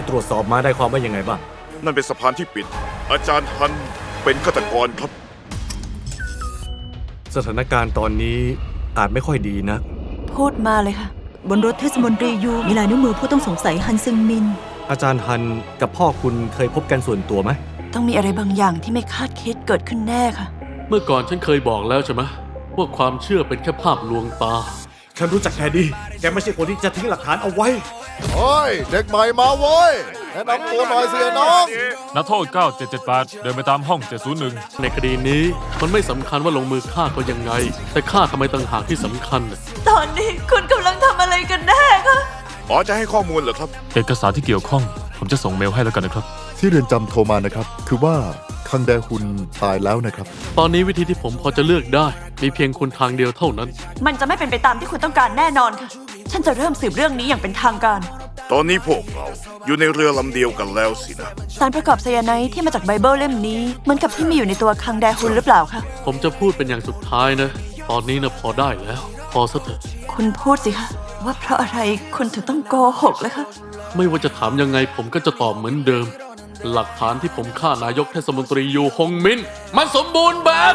ที่ตรวจสอบมาได้ความว่ายังไงบ้าง นั่นเป็นสะพานที่ปิด อาจารย์ฮันเป็นฆาตกรครับ สถานการณ์ตอนนี้อาจไม่ค่อยดีนะ พูดมาเลยค่ะ บนรถเทศมนตรียูมีลายนิ้วมือผู้ต้องสงสัยฮันซึงมิน อาจารย์ฮันกับพ่อคุณเคยพบกันส่วนตัวไหม ต้องมีอะไรบางอย่างที่ไม่คาดคิดเกิดขึ้นแน่ค่ะ เมื่อก่อนฉันเคยบอกแล้วใช่ไหมว่าความเชื่อเป็นแค่ภาพลวงตา ฉันรู้จักแกดี แกไม่ใช่คนที่จะทิ้งหลักฐานเอาไว้ โอ้ย เด็กใหม่มาโว้ย แนะนำตัวหน่อยสิไอ้น้อง นักโทษ 9778 เดินไปตามห้อง 701 ในคดีนี้มันไม่สำคัญว่าลงมือฆ่าก็ยังไง แต่ฆ่าทำไมต่างหากที่สำคัญน่ะตอนนี้คุณกำลังทำอะไรกันแน่คะอ๋อจะให้ข้อมูลเหรอครับ เอกสารที่เกี่ยวข้อง ผมจะส่งเมลให้แล้วกันนะครับ ที่เรือนจำโทรมานะครับ คือว่าคังแดฮุนตายแล้วนะครับ ตอนนี้วิธีที่ผมพอจะเลือกได้ มีเพียงคุณทางเดียวเท่านั้น มันจะไม่เป็นไปตามที่คุณต้องการแน่นอนค่ะ ฉันจะเริ่มสืบเรื่องนี้อย่างเป็นทางการ ตอนนี้พวกเราอยู่ในเรือลำเดียวกันแล้วสินะ สารประกอบไซยาไนด์ที่มาจากไบเบิลเล่มนี้เหมือนกับที่มีอยู่ในตัวคังแดฮุนหรือเปล่าคะ ผมจะพูดเป็นอย่างสุดท้ายนะ ตอนนี้นะพอได้แล้ว พอซะเถอะ คุณพูดสิคะว่าเพราะอะไรคุณถึงต้องโกหกเลยคะ ไม่ว่าจะถามยังไงผมก็จะตอบเหมือนเดิม หลักฐานที่ผมฆ่านายกเทศมนตรียูฮงมินมันสมบูรณ์แบบ